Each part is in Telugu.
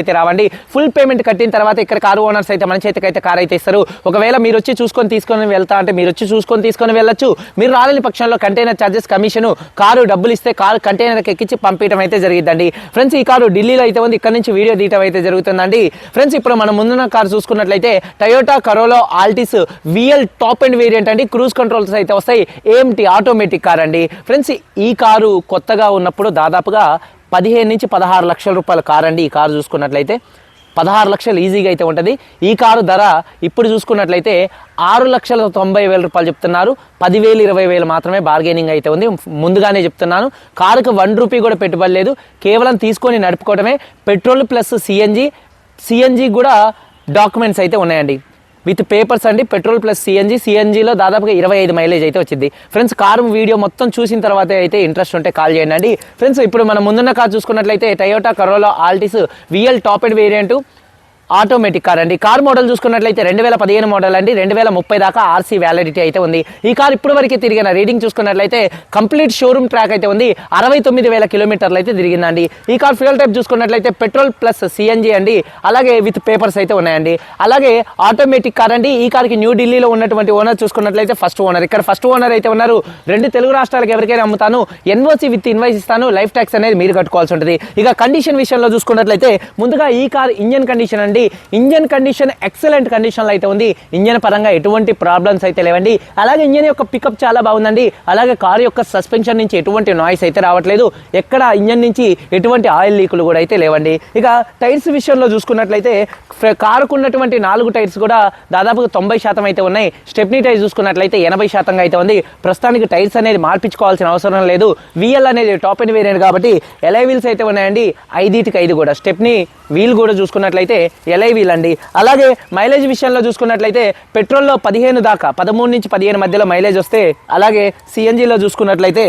అయితే రావండి. ఫుల్ పేమెంట్ కట్టిన తర్వాత ఇక్కడ కారు ఓనర్స్ అయితే మన చేతికి అయితే కార్ అయితే ఇస్తారు. ఒకవేళ మీరు వచ్చి చూసుకొని తీసుకొని వెళ్తా అంటే మీరు వచ్చి చూసుకొని తీసుకొని వెళ్ళొచ్చు. మీరు రాలేని పక్షంలో కంటైనర్ ఛార్జెస్ కమిషన్ కారు డబ్బులు ఇస్తే కారు కంటైనర్కి ఎక్కించి పంపించడం అయితే జరిగిందండి ఫ్రెండ్స్ ఈ కారు ఢిల్లీలో అయితే ఉంది. ఇక్కడ నుంచి వీడియో తీయటం అయితే జరుగుతుందండి. ఫ్రెండ్స్ ఇప్పుడు మనం ముందున్న కారు చూసుకున్నట్లయితే Toyota Corolla Altis VL top and variant అండి. క్రూజ్ కంట్రోల్స్ అయితే వస్తాయి. ఏంటి ఆటోమేటిక్ కార్ అండి. ఫ్రెండ్స్ ఈ కారు కొత్తగా ఉన్నప్పుడు దాదాపుగా పదిహేను నుంచి పదహారు లక్షల రూపాయల కార్ అండి ఈ కారు చూసుకున్నట్లయితే. పదహారు లక్షలు ఈజీగా అయితే ఉంటుంది. ఈ కారు ధర ఇప్పుడు చూసుకున్నట్లయితే ఆరు లక్షల తొంభై వేల రూపాయలు చెప్తున్నారు. పదివేలు ఇరవై వేలు మాత్రమే బార్గెనింగ్ అయితే ఉంది. ముందుగానే చెప్తున్నాను. కారుకు వన్ రూపీ కూడా పెట్టుబడి లేదు. కేవలం తీసుకొని నడుపుకోవడమే పెట్రోల్ ప్లస్ సిఎన్జి సిఎన్జి కూడా డాక్యుమెంట్స్ అయితే ఉన్నాయండి. విత్ పేపర్స్ అండి పెట్రోల్ ప్లస్ సిఎన్జి సిఎన్జిలో దాదాపుగా ఇరవై ఐదు మైలేజ్ అయితే వచ్చింది. ఫ్రెండ్స్ కారు వీడియో మొత్తం చూసిన తర్వాత అయితే ఇంట్రెస్ట్ ఉంటే కాల్ చేయండి అండి. ఫ్రెండ్స్ ఇప్పుడు మనం ముందున్న కార్ చూసుకున్నట్లయితే Toyota Corolla Altis VL top and variant automatic car అండి. కార్ మోడల్ చూసుకున్నట్లయితే రెండు వేల పదిహేను మోడల్ అండి. రెండు వేల ముప్పై దాకా ఆర్సీ వ్యాలిడిటీ అయితే ఉంది. ఈ కార్ ఇప్పుడు వరకు తిరిగిన రీడింగ్ చూసుకున్నట్లయితే కంప్లీట్ షోరూమ్ ట్రాక్ అయితే ఉంది. అరవై తొమ్మిది వేల కిలోమీటర్లు అయితే తిరిగిందండి. ఈ కార్ ఫ్యూయల్ టైప్ చూసుకున్నట్లయితే పెట్రోల్ ప్లస్ సిఎన్జి అండి. అలాగే విత్ పేపర్స్ అయితే ఉన్నాయండి. అలాగే ఆటోమేటిక్ కార్ అండి. ఈ కార్కి న్యూ ఢిల్లీలో ఉన్నటువంటి ఓనర్ చూసుకున్నట్లయితే ఫస్ట్ ఓనర్. ఇక్కడ ఫస్ట్ ఓనర్ అయితే ఉన్నారు. రెండు తెలుగు రాష్ట్రాలకు ఎవరికైనా అమ్ముతాను. ఎన్ఓసి విత్ ఇన్వైస్ ఇస్తాను. లైఫ్ ట్యాక్స్ అనేది మీరు కట్టుకోవాల్సి ఉంటుంది. ఇక కండిషన్ విషయంలో చూసుకున్నట్లయితే ముందుగా ఈ కార్ ఇంజన్ కండిషన్ అండి. ఇంజన్ కండిషన్ ఎక్సలెంట్ కండిషన్లో అయితే ఉంది. ఇంజన్ పరంగా ఎటువంటి ప్రాబ్లమ్స్ అయితే లేవండి. అలాగే ఇంజన్ యొక్క పికప్ చాలా బాగుందండి. అలాగే కారు యొక్క సస్పెన్షన్ నుంచి ఎటువంటి నాయిస్ అయితే రావట్లేదు. ఎక్కడ ఇంజన్ నుంచి ఎటువంటి ఆయిల్ లీకులు కూడా అయితే లేవండి. ఇక టైర్స్ విషయంలో చూసుకున్నట్లయితే కారుకున్నటువంటి కారుకు ఉన్నటువంటి నాలుగు టైర్స్ కూడా దాదాపుగా తొంభై శాతం అయితే ఉన్నాయి. స్టెప్నీ టైర్ చూసుకున్నట్లయితే ఎనభై శాతంగా అయితే ఉంది. ప్రస్తుతానికి టైర్స్ అనేది మార్పించుకోవాల్సిన అవసరం లేదు. విఎల్ అనేది టాప్ అండ్ వేరియంట్ కాబట్టి ఎలై వీల్స్ అయితే ఉన్నాయండి. ఐదుటికి ఐదు కూడా. స్టెప్ని వీల్ కూడా చూసుకున్నట్లయితే ఎలై అండి అలాగే మైలేజ్ విషయంలో చూసుకున్నట్లయితే పెట్రోల్లో పదిహేను దాకా పదమూడు నుంచి పదిహేను మధ్యలో మైలేజ్ వస్తే అలాగే సిఎన్జిలో చూసుకున్నట్లయితే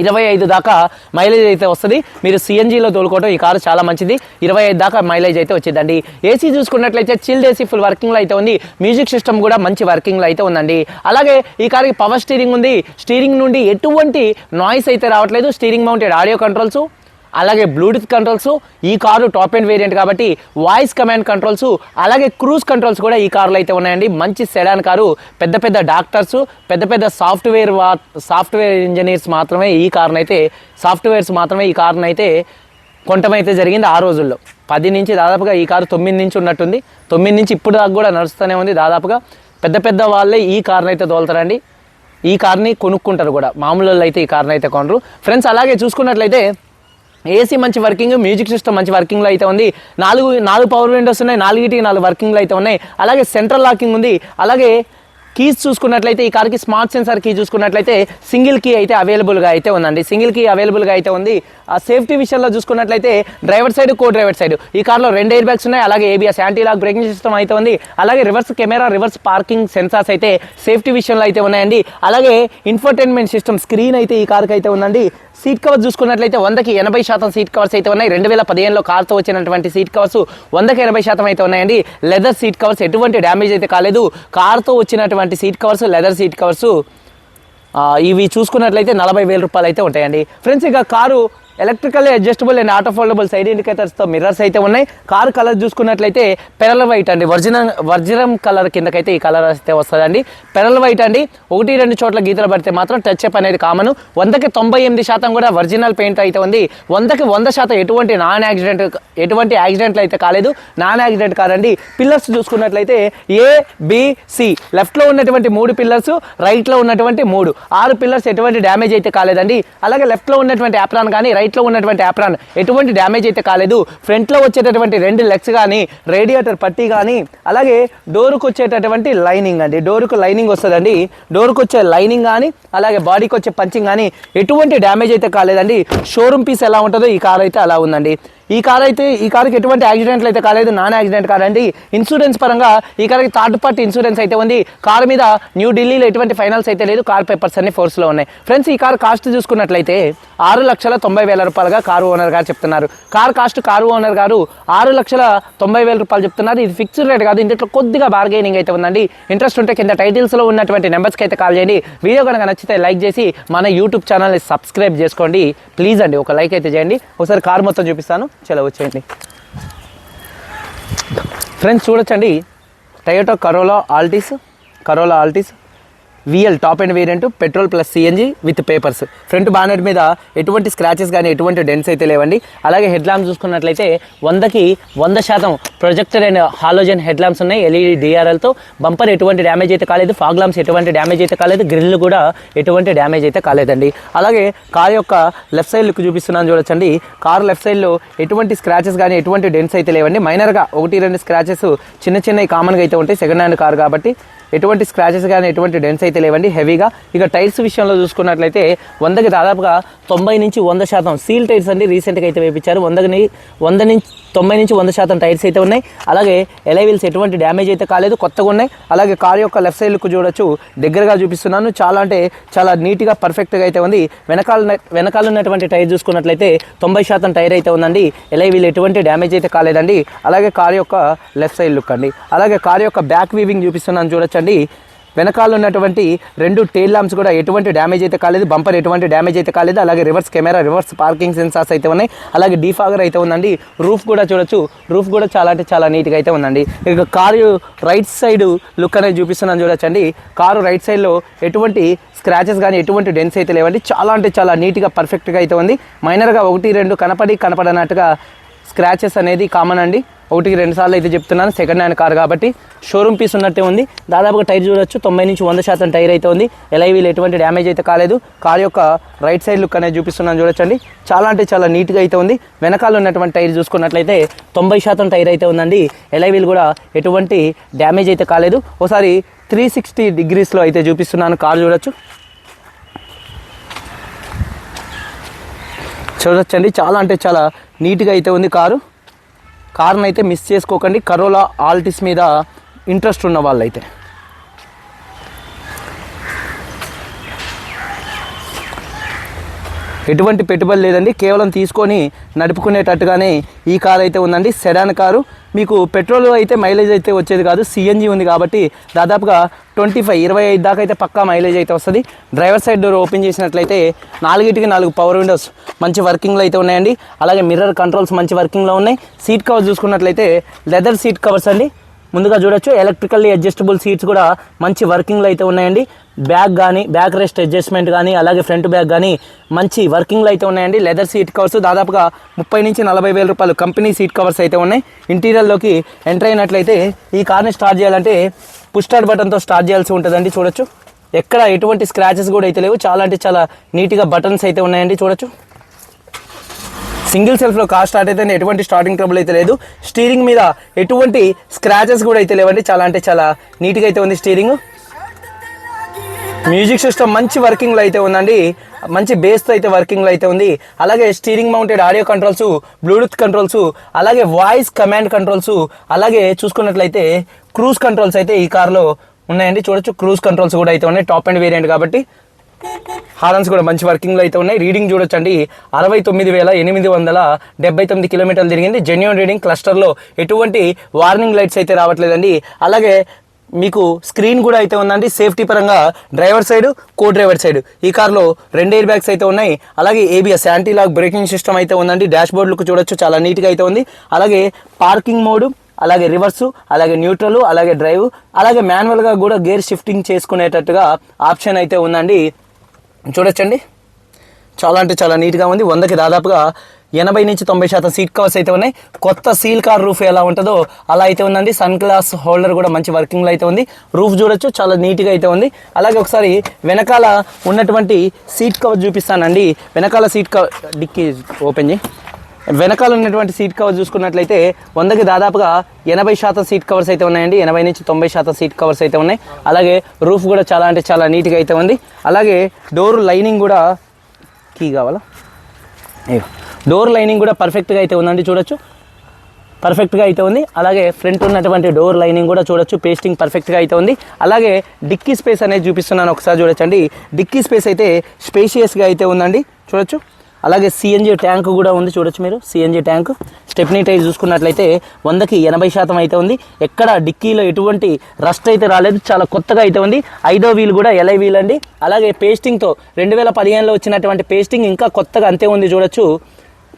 ఇరవై ఐదు దాకా మైలేజ్ అయితే వస్తుంది. మీరు సిఎన్జిలో తోలుకోవడం ఈ కారు చాలా మంచిది. ఇరవై ఐదు దాకా మైలేజ్ అయితే వచ్చిందండి. ఏసీ చూసుకున్నట్లయితే చిల్డ్ ఏసీ ఫుల్ వర్కింగ్లో అయితే ఉంది. మ్యూజిక్ సిస్టమ్ కూడా మంచి వర్కింగ్లో అయితే ఉందండి. అలాగే ఈ కారుకి పవర్ స్టీరింగ్ ఉంది. స్టీరింగ్ నుండి ఎటువంటి నాయిస్ అయితే రావట్లేదు. Steering mounted audio controls. అలాగే బ్లూటూత్ కంట్రోల్స్ ఈ కారు టాప్ అండ్ వేరియంట్ కాబట్టి వాయిస్ కమాండ్ కంట్రోల్స్ అలాగే క్రూజ్ కంట్రోల్స్ కూడా ఈ కారులో అయితే ఉన్నాయండి. మంచి సెడాన్ కారు పెద్ద పెద్ద డాక్టర్స్ పెద్ద పెద్ద సాఫ్ట్వేర్ వా సాఫ్ట్వేర్ ఇంజనీర్స్ మాత్రమే ఈ కారును అయితే సాఫ్ట్వేర్స్ మాత్రమే ఈ కారును అయితే కొంటమైతే జరిగింది ఆ రోజుల్లో. పది నుంచి దాదాపుగా ఈ కారు తొమ్మిది నుంచి ఉన్నట్టుంది. తొమ్మిది నుంచి ఇప్పుడు దాకా కూడా నడుస్తూనే ఉంది. దాదాపుగా పెద్ద పెద్ద వాళ్ళే ఈ కార్ని అయితే తోలుతారండి. ఈ కార్ని కొనుక్కుంటారు కూడా. మామూలు అయితే ఈ కార్ని అయితే కొనరు. ఫ్రెండ్స్ అలాగే చూసుకున్నట్లయితే ఏసీ మంచి వర్కింగ్ మ్యూజిక్ సిస్టమ్ మంచి వర్కింగ్లో అయితే ఉంది. నాలుగు నాలుగు పవర్ విండోస్ ఉన్నాయి నాలుగిటికి నాలుగు వర్కింగ్లో అయితే ఉన్నాయి. అలాగే సెంట్రల్ లాకింగ్ ఉంది. అలాగే కీస్ చూసుకున్నట్లయితే ఈ కార్కి స్మార్ట్ సెన్సార్ కీ చూసుకున్నట్లయితే సింగిల్ కీ అయితే అవైలబుల్గా అయితే ఉందండి. సింగిల్ కీ అవైలబుల్గా అయితే ఉంది. ఆ సేఫ్టీ విషయంలో చూసుకున్నట్లయితే driver side co driver side. ఈ కార్లో రెండు ఎయిర్ బ్యాగ్స్ ఉన్నాయి. అలాగే ABS anti lock braking system అయితే ఉంది. అలాగే reverse camera reverse parking sensors అయితే సేఫ్టీ విషయంలో అయితే ఉన్నాయండి. అలాగే ఇన్ఫర్టైన్మెంట్ సిస్టమ్ స్క్రీన్ అయితే ఈ కార్కి అయితే ఉందండి. సీట్ కవర్ చూసుకున్నట్లయితే వందకి ఎనభై శాతం సీట్ కవర్స్ అయితే ఉన్నాయి. రెండు వేల పదిహేనులో కార్తో వచ్చినటువంటి సీట్ కవర్స్ వందకి ఎనభై శాతం అయితే ఉన్నాయండి. లెదర్ సీట్ కవర్స్ ఎటువంటి డ్యామేజ్ అయితే కాలేదు. కార్తో వచ్చినటువంటి seat covers leather seat covers ఇవి చూసుకున్నట్లయితే నలభై వేల రూపాయలు అయితే ఉంటాయండి. ఫ్రెండ్స్ ఇక car electrical adjustable and auto foldable side ఇండికేటర్స్తో mirrors అయితే ఉన్నాయి. కార్ కలర్ చూసుకున్నట్లయితే పెరల్ వైట్ అండి. వర్జినల్ వర్జినం కలర్ కిందకైతే ఈ కలర్ అయితే వస్తుందండి. పెరల్ వైట్ అండి. ఒకటి రెండు చోట్ల గీతలు పడితే మాత్రం టచ్ అప్ అనేది కామన్ వందకి తొంభై ఎనిమిది శాతం కూడా ఒరిజినల్ పెయింట్ అయితే ఉంది. వందకి వంద శాతం ఎటువంటి నాన్ యాక్సిడెంట్ ఎటువంటి యాక్సిడెంట్లు అయితే కాలేదు. నాన్ యాక్సిడెంట్ కాదండి. పిల్లర్స్ చూసుకున్నట్లయితే ఏ బిసి లెఫ్ట్లో ఉన్నటువంటి మూడు పిల్లర్స్ రైట్లో ఉన్నటువంటి మూడు. ఆరు పిల్లర్స్ ఎటువంటి డ్యామేజ్ అయితే కాలేదండి. అలాగే లెఫ్ట్లో ఉన్నటువంటి యాప్రాన్ కానీ రైట్లో ఉన్నటువంటి యాప్రాన్ ఎటువంటి డ్యామేజ్ అయితే కాలేదు. ఫ్రంట్లో వచ్చేటటువంటి రెండు లెగ్స్ కానీ రేడియేటర్ పట్టీ కానీ అలాగే డోరుకు వచ్చేటటువంటి లైనింగ్ అండి. డోరుకు లైనింగ్ వస్తుందండి. డోరుకు వచ్చే లైనింగ్ కానీ అలాగే బాడీకి వచ్చే పంచింగ్ కానీ ఎటువంటి డ్యామేజ్ అయితే కాలేదండి. షోరూమ్ పీస్ ఎలా ఉంటుందో ఈ కార్ అయితే అలా ఉందండి. ఈ కార్ అయితే ఈ కార్కి ఎటువంటి యాక్సిడెంట్లు అయితే కాలేదు నాన్ యాక్సిడెంట్ కార్ అండి ఇన్సూరెన్స్ పరంగా ఈ కార్కి థర్డ్ పార్టీ ఇన్సూరెన్స్ అయితే ఉంది. కార్ మీద న్యూ ఢిల్లీలో ఎటువంటి ఫైనల్స్ అయితే లేదు. కార్ పేపర్స్ అన్ని ఫోర్స్లో ఉన్నాయి. ఫ్రెండ్స్ ఈ కార్ కాస్ట్ చూసుకున్నట్లయితే ఆరు లక్షల తొంభై వేల రూపాయలుగా కారు ఓనర్ గారు చెప్తున్నారు. కార్ కాస్ట్ కారు ఓనర్ గారు ఆరు లక్షల తొంభై వేల రూపాయలు చెప్తున్నారు. ఇది ఫిక్స్డ్ రేట్ కాదు. ఇంట్లో కొద్దిగా బార్గెనింగ్ అయితే ఉందండి. ఇంట్రెస్ట్ ఉంటే కింద టైటిల్స్లో ఉన్నటువంటి నెంబర్స్కి అయితే కాల్ చేయండి. వీడియో కనుక నచ్చితే లైక్ చేసి మన యూట్యూబ్ ఛానల్ని సబ్స్క్రైబ్ చేసుకోండి. ప్లీజ్ అండి ఒక లైక్ అయితే చేయండి. ఒకసారి కార్ మొత్తం చూపిస్తాను. చలో వచ్చేయండి ఫ్రెండ్స్ చూడొచ్చండి. Toyota Corolla Altis Corolla Altis VL top and variant petrol plus CNG with papers front bonnet మీద ఎటువంటి స్క్రాచెస్ కానీ ఎటువంటి డెన్స్ అయితే లేవండి. అలాగే హెడ్ ల్యాంప్స్ చూసుకున్నట్లయితే వందకి వంద శాతం projector and halogen head lamps ఉన్నాయి ఎల్ఈడి డిఆర్ఎల్తో బంపర్ ఎటువంటి డ్యామేజ్ అయితే కాలేదు. ఫాగ్ ల్యాంప్స్ ఎటువంటి డ్యామేజ్ అయితే కాలేదు. గ్రిల్ కూడా ఎటువంటి డ్యామేజ్ అయితే కాలేదండి. అలాగే కార్ యొక్క లెఫ్ట్ సైడ్ లుక్ చూపిస్తున్నాను చూడొచ్చండి. కార్ లెఫ్ట్ సైడ్లో ఎటువంటి స్క్రాచెస్ కానీ ఎటువంటి డెన్స్ అయితే లేవండి. మైనర్గా ఒకటి రెండు స్క్రాచెస్ చిన్న చిన్నవి కామన్గా అయితే ఉంటాయి. సెకండ్ హ్యాండ్ కార్ కాబట్టి ఎటువంటి స్క్రాచెస్ కానీ ఎటువంటి డెన్స్ అయితే లేవండి. హెవీగా ఇక టైర్స్ విషయంలో చూసుకున్నట్లయితే వందకి దాదాపుగా తొంభై నుంచి వంద శాతం సీల్ టైర్స్ అండి రీసెంట్గా అయితే వేయించారు వందకి వంద నుంచి తొంభై నుంచి వంద శాతం టైర్స్ అయితే ఉన్నాయి. అలాగే ఎలైవిల్స్ ఎటువంటి డ్యామేజ్ అయితే కాలేదు. కొత్తగా ఉన్నాయి. అలాగే కార్ యొక్క లెఫ్ట్ సైడ్ లుక్ చూడొచ్చు. దగ్గరగా చూపిస్తున్నాను. చాలా అంటే చాలా నీట్గా పర్ఫెక్ట్గా అయితే ఉంది. వెనకాల వెనకాల ఉన్నటువంటి టైర్ చూసుకున్నట్లయితే తొంభై శాతం టైర్ అయితే ఉందండి. ఎలైవిల్ ఎటువంటి డ్యామేజ్ అయితే కాలేదండి. అలాగే కార్ యొక్క లెఫ్ట్ సైడ్ లుక్ అండి. అలాగే కార్ యొక్క బ్యాక్ వీవింగ్ చూపిస్తున్నాను చూడొచ్చు చూడండి వెనకాల ఉన్నటువంటి రెండు టైల్ లాంప్స్ కూడా ఎటువంటి డ్యామేజ్ అయితే కాలేదు బంపర్ ఎటువంటి డ్యామేజ్ అయితే కాలేదు అలాగే reverse camera reverse parking sensors అయితే ఉన్నాయి అలాగే డీఫాగర్ అయితే ఉందండి. రూఫ్ కూడా చూడొచ్చు. రూఫ్ కూడా చాలా అంటే చాలా నీట్గా అయితే ఉందండి. ఇక కారు రైట్ సైడ్ లుక్ అనేది చూపిస్తున్నాను చూడొచ్చండి. కారు రైట్ సైడ్లో ఎటువంటి స్క్రాచెస్ కానీ ఎటువంటి డెన్స్ అయితే లేవండి. చాలా అంటే చాలా నీట్గా పర్ఫెక్ట్గా అయితే ఉంది. మైనర్గా ఒకటి రెండు కనపడి కనపడనట్టుగా స్క్రాచెస్ అనేది కామన్ అండి. ఒకటికి రెండు సార్లు అయితే చెప్తున్నాను. సెకండ్ హ్యాండ్ కార్ కాబట్టి షోరూమ్ పీస్ ఉన్నట్టే ఉంది. దాదాపుగా టైర్ చూడొచ్చు. తొంభై నుంచి వంద శాతం టైర్ అయితే ఉంది. ఎలైవీలు ఎటువంటి డ్యామేజ్ అయితే కాలేదు. కార్ యొక్క రైట్ సైడ్ లుక్ అనేది చూపిస్తున్నాను చూడొచ్చండి. చాలా అంటే చాలా నీట్గా అయితే ఉంది. వెనకాల ఉన్నటువంటి టైర్ చూసుకున్నట్లయితే తొంభై శాతం టైర్ అయితే ఉందండి. ఎలైవీలు కూడా ఎటువంటి డ్యామేజ్ అయితే కాలేదు. ఒకసారి త్రీ సిక్స్టీ డిగ్రీస్లో అయితే చూపిస్తున్నాను. కార్ చూడొచ్చు. చూడొచ్చండి. చాలా అంటే చాలా నీట్గా అయితే ఉంది కారు. కార్ని అయితే మిస్ చేసుకోకండి. కరోలా ఆల్టిస్ మీద ఇంట్రెస్ట్ ఉన్న వాళ్ళైతే. ఎటువంటి పెట్టుబడి లేదండి. కేవలం తీసుకొని నడుపుకునేటట్టుగానే ఈ కార్ అయితే ఉందండి. Sedan car. మీకు పెట్రోల్ అయితే మైలేజ్ అయితే వచ్చేది కాదు. సిఎన్జి ఉంది కాబట్టి దాదాపుగా ట్వంటీ ఫైవ్ ఇరవై ఐదు దాకా అయితే పక్కా మైలేజ్ అయితే వస్తుంది. డ్రైవర్ సైడ్ డోర్ ఓపెన్ చేసినట్లయితే నాలుగిటికి నాలుగు పవర్ విండోస్ మంచి వర్కింగ్లో అయితే ఉన్నాయండి. అలాగే మిర్రర్ కంట్రోల్స్ మంచి వర్కింగ్లో ఉన్నాయి. సీట్ కవర్స్ చూసుకున్నట్లయితే లెదర్ సీట్ కవర్స్ అండి. ముందుగా చూడొచ్చు. ఎలక్ట్రికల్లీ అడ్జస్టబుల్ సీట్స్ కూడా మంచి వర్కింగ్లో అయితే ఉన్నాయండి. బ్యాగ్ కానీ బ్యాక్ రెస్ట్ అడ్జస్ట్మెంట్ కానీ అలాగే ఫ్రంట్ బ్యాగ్ కానీ మంచి వర్కింగ్లో అయితే ఉన్నాయండి. లెదర్ సీట్ కవర్స్ దాదాపుగా ముప్పై నుంచి నలభై వేల రూపాయలు కంపెనీ సీట్ కవర్స్ అయితే ఉన్నాయి. ఇంటీరియర్లోకి ఎంటర్ అయినట్లయితే ఈ కార్ని స్టార్ట్ చేయాలంటే పుష్టార్ బటన్తో స్టార్ట్ చేయాల్సి ఉంటుందండి. చూడొచ్చు. ఎక్కడ ఎటువంటి స్క్రాచెస్ కూడా అయితే లేవు. చాలా అంటే చాలా నీట్గా బటన్స్ అయితే ఉన్నాయండి. చూడొచ్చు. సింగిల్ సెల్ఫ్లో కార్ స్టార్ట్ అయితే ఎటువంటి స్టార్టింగ్ ట్రబుల్ అయితే లేదు. స్టీరింగ్ మీద ఎటువంటి స్క్రాచెస్ కూడా అయితే లేవండి. చాలా అంటే చాలా నీట్గా అయితే ఉంది స్టీరింగ్ మ్యూజిక్ సిస్టమ్ మంచి వర్కింగ్లో అయితే ఉందండి. మంచి బేస్తో అయితే వర్కింగ్లో అయితే ఉంది. అలాగే steering mounted audio controls bluetooth controls అలాగే వాయిస్ కమాండ్ కంట్రోల్స్ అలాగే చూసుకున్నట్లయితే క్రూజ్ కంట్రోల్స్ అయితే ఈ కార్లో ఉన్నాయండి. చూడొచ్చు క్రూజ్ కంట్రోల్స్ కూడా అయితే ఉన్నాయి. టాప్ అండ్ వేరియంట్ కాబట్టి హారన్స్ కూడా మంచి వర్కింగ్లో అయితే ఉన్నాయి. రీడింగ్ చూడొచ్చండి. అరవై తొమ్మిది వేల ఎనిమిది వందల డెబ్బై తొమ్మిది కిలోమీటర్లు తిరిగింది. జెన్యున్ రీడింగ్ క్లస్టర్లో ఎటువంటి వార్నింగ్ లైట్స్ అయితే రావట్లేదండి. అలాగే మీకు స్క్రీన్ కూడా అయితే ఉందండి. సేఫ్టీ పరంగా driver side co driver side ఈ కార్లో రెండు ఎయిర్ బ్యాగ్స్ అయితే ఉన్నాయి. అలాగే ABS anti lock braking system అయితే ఉందండి. డాష్ బోర్డులకు చూడొచ్చు. చాలా నీట్గా అయితే ఉంది. అలాగే పార్కింగ్ మోడ్ అలాగే రివర్స్ అలాగే న్యూట్రల్ అలాగే డ్రైవ్ అలాగే మాన్యువల్గా కూడా గేర్ షిఫ్టింగ్ చేసుకునేటట్టుగా ఆప్షన్ అయితే ఉందండి. చూడొచ్చండి. చాలా అంటే చాలా నీట్గా ఉంది. వందకి దాదాపుగా ఎనభై నుంచి తొంభై శాతం సీట్ కవర్స్ అయితే ఉన్నాయి. కొత్త సీల్ కార్ రూఫ్ ఎలా ఉంటుందో అలా అయితే ఉందండి. సన్ గ్లాస్ హోల్డర్ కూడా మంచి వర్కింగ్లో అయితే ఉంది. రూఫ్ చూడొచ్చు. చాలా నీట్గా అయితే ఉంది. అలాగే ఒకసారి వెనకాల ఉన్నటువంటి సీట్ కవర్ చూపిస్తానండి. వెనకాల సీట్ కవర్ డిక్కీ ఓపెన్ చేయి. వెనకాల ఉన్నటువంటి సీట్ కవర్ చూసుకున్నట్లయితే వందకి దాదాపుగా ఎనభై శాతం సీట్ కవర్స్ అయితే ఉన్నాయండి. ఎనభై నుంచి తొంభై శాతం సీట్ కవర్స్ అయితే ఉన్నాయి. అలాగే రూఫ్ కూడా చాలా అంటే చాలా నీట్గా అయితే ఉంది. అలాగే డోర్ లైనింగ్ కూడా కీ కావాలా? డోర్ లైనింగ్ కూడా పర్ఫెక్ట్గా అయితే ఉందండి చూడొచ్చు. పర్ఫెక్ట్గా అయితే ఉంది. అలాగే ఫ్రంట్ ఉన్నటువంటి డోర్ లైనింగ్ కూడా చూడొచ్చు. పేస్టింగ్ పర్ఫెక్ట్గా అయితే ఉంది. అలాగే డిక్కీ స్పేస్ అనేది చూపిస్తున్నాను. ఒకసారి చూడొచ్చండి. డిక్కీ స్పేస్ అయితే స్పేషియస్గా అయితే ఉందండి. చూడొచ్చు. అలాగే సిఎన్జి ట్యాంక్ కూడా ఉంది చూడొచ్చు మీరు. CNG tank. స్టెప్నీ టైర్ చూసుకున్నట్లయితే వందకి ఎనభై శాతం అయితే ఉంది. ఎక్కడ డిక్కీలో ఎటువంటి రస్ట్ అయితే రాలేదు. చాలా కొత్తగా అయితే ఉంది. ఐదో వీల్ కూడా ఎలై వీల్ అండి. అలాగే పేస్టింగ్తో రెండు వేల పదిహేనులో వచ్చినటువంటి పేస్టింగ్ ఇంకా కొత్తగా అంతే ఉంది చూడొచ్చు.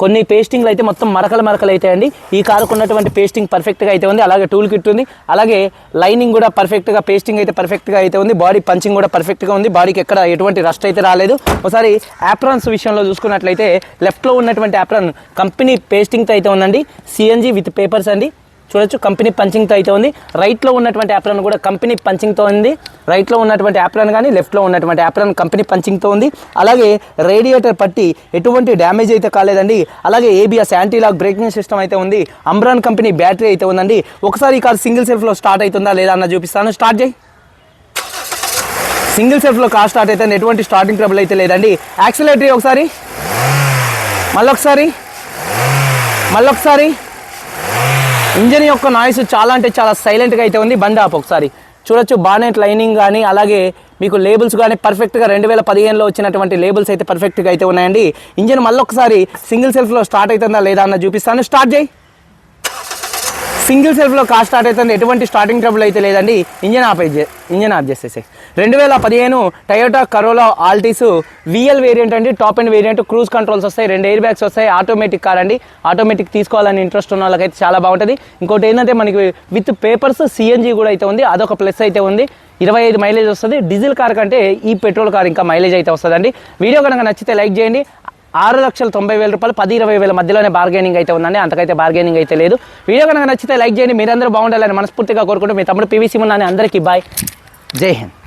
కొన్ని పేస్టింగ్లు అయితే మొత్తం మరకలు మరకలు అయితే అండి ఈ కారుకు ఉన్నటువంటి పేస్టింగ్ పర్ఫెక్ట్గా అయితే ఉంది. అలాగే టూల్ కిట్ ఉంది. అలాగే లైనింగ్ కూడా పర్ఫెక్ట్గా పేస్టింగ్ అయితే పర్ఫెక్ట్గా అయితే ఉంది. బాడీ పంచింగ్ కూడా పర్ఫెక్ట్గా ఉంది. బాడీకి ఎక్కడ ఎటువంటి రస్ట్ అయితే రాలేదు. ఒకసారి యాప్రాన్స్ విషయంలో చూసుకున్నట్లయితే లెఫ్ట్లో ఉన్నటువంటి యాప్రాన్ కంపెనీ పేస్టింగ్తో అయితే ఉందండి. సిఎన్జి విత్ పేపర్స్ అండి. చూడొచ్చు కంపెనీ పంచింగ్తో అయితే ఉంది. రైట్లో ఉన్నటువంటి యాప్రాన్ కూడా కంపెనీ పంచింగ్తో ఉంది. రైట్లో ఉన్నటువంటి యాప్రాన్ కానీ లెఫ్ట్లో ఉన్నటువంటి యాప్రాన్ కంపెనీ పంచింగ్తో ఉంది. అలాగే రేడియేటర్ పట్టి ఎటువంటి డ్యామేజ్ అయితే కాలేదండి. అలాగే ఏబిఎస్ యాంటీలాక్ బ్రేకింగ్ సిస్టమ్ అయితే ఉంది. అంబ్రాన్ కంపెనీ బ్యాటరీ అయితే ఉందండి. ఒకసారి ఈ కార్ సింగిల్ సెల్ఫ్లో స్టార్ట్ అవుతుందా లేదా అన్న చూపిస్తాను. స్టార్ట్ చేయి. సింగిల్ సెల్ఫ్లో కార్ స్టార్ట్ అయితే ఎటువంటి స్టార్టింగ్ ట్రబుల్ అయితే లేదండి. యాక్సిలేటరీ ఒకసారి. మళ్ళొకసారి. మళ్ళొకసారి. ఇంజన్ యొక్క నాయిస్ చాలా అంటే చాలా సైలెంట్గా అయితే ఉంది. బండి ఆపు ఒకసారి. చూడొచ్చు బానెట్ లైనింగ్ కానీ అలాగే మీకు లేబుల్స్ కానీ పర్ఫెక్ట్గా రెండు వేల పదిహేనులో వచ్చినటువంటి లేబుల్స్ అయితే పర్ఫెక్ట్గా అయితే ఉన్నాయండి. ఇంజన్ మళ్ళీ ఒకసారి సింగిల్ సెల్ఫ్లో స్టార్ట్ అవుతుందా లేదా అన్న చూపిస్తాను. స్టార్ట్ చేయి. సింగిల్ సెల్ఫ్లో కార్ స్టార్ట్ అవుతుంది. ఎటువంటి స్టార్టింగ్ ట్రబుల్ అయితే లేదండి. ఇంజన్ ఆఫ్ అయితే ఇంజన్ ఆఫ్ చేసేసి రెండు వేల పదిహేను Toyota Corolla Altis VL variant అండి. Top and variant cruise controls వస్తాయి రెండు ఎయిర్ బ్యాగ్స్ వస్తాయి ఆటోమేటిక్ కార్ అండి. ఆటోమేటిక్ తీసుకోవాలని ఇంట్రెస్ట్ ఉన్న వాళ్ళకైతే చాలా బాగుంటుంది. ఇంకోటి ఏంటంటే మనకి విత్ పేపర్స్ సిఎన్జి కూడా అయితే ఉంది. అదొక ప్లస్ అయితే ఉంది. ఇరవై ఐదు మైలేజ్ వస్తుంది. డీజిల్ కార్ కంటే ఈ పెట్రోల్ కార్ ఇంకా మైలేజ్ అయితే వస్తుందండి. వీడియో కనుక నచ్చితే లైక్ చేయండి. ఆరు లక్షల తొంభై వేల రూపాయలు పది ఇరవై వేల మధ్యలోనే బార్గెనింగ్ అయితే ఉందండి. అంతకైతే బార్గెనింగ్ అయితే లేదు. వీడియో కనుక నచ్చితే లైక్ చేయండి. మీరందరూ బాగుండాలని మనస్ఫూర్తిగా కోరుకుంటూ మీ తమ్ముడు పివిసి ఉన్నాను అందరికీ బాయ్ జై హింద్.